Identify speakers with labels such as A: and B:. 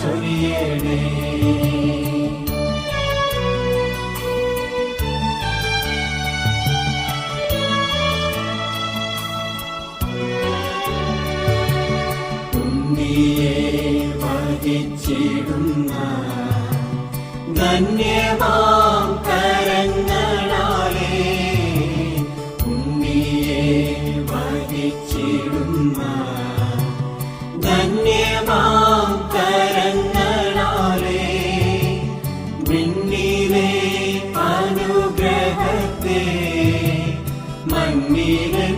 A: ചൊരിയണേ. ഉണ്ണിയെ വഹിച്ചിടുന്ന ധന്യമാം നേടുന്ന ധന്യമാം കരങ്ങളാലേ മിന്നിലെ അനുഗ്രഹത്തെ മണ്ണിലെ